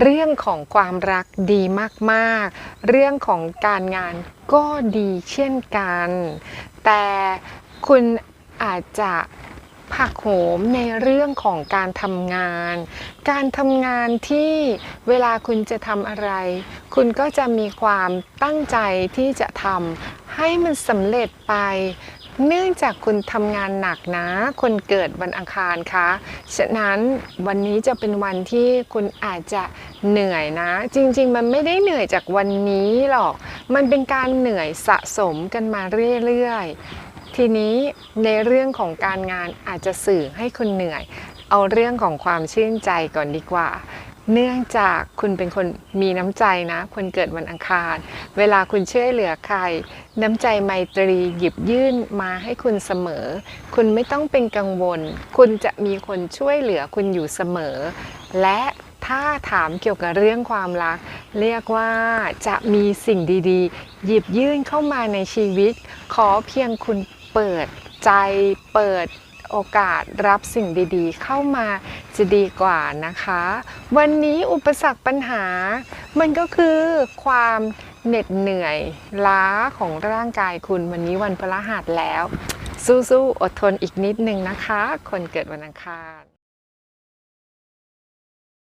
เรื่องของความรักดีมากๆ เรื่องของการงานก็ดีเช่นกัน แต่คุณอาจจะผักโหมในเรื่องของการทำงาน การทำงานที่เวลาคุณจะทำอะไร คุณก็จะมีความตั้งใจที่จะทำให้มันสำเร็จไป เนื่องจากคุณทำงานหนักนะ คนเกิดวันอังคารคะฉะนั้นวันนี้จะเป็นวันที่คุณอาจจะเหนื่อยนะ จริงๆ มันไม่ได้เหนื่อยจากวันนี้หรอก มันเป็นการเหนื่อยสะสมกันมาเรื่อยๆ ทีนี้ในเรื่องของการงานอาจจะสื่อให้คุณเหนื่อย เอาเรื่องของความชื่นใจก่อนดีกว่า เนื่องจากคุณเป็นคนมีน้ำใจนะคนเกิดวันอังคาร เวลาคุณช่วยเหลือใคร น้ำใจไมตรีหยิบยื่นมาให้คุณเสมอ คุณไม่ต้องเป็นกังวล คุณจะมีคนช่วยเหลือคุณอยู่เสมอ และถ้าถามเกี่ยวกับเรื่องความรัก เรียกว่าจะมีสิ่งดีๆ หยิบยื่นเข้ามาในชีวิต ขอเพียงคุณเปิดใจเปิด โอกาสรับสิ่งดีๆ เข้ามาจะดีกว่านะคะ วันนี้อุปสรรคปัญหา มันก็คือความเหน็ดเหนื่อยล้าของร่างกายคุณวันนี้วันพฤหัสแล้ว สู้ๆอดทนอีกนิดนึงนะคะ คนเกิดวันอังคาร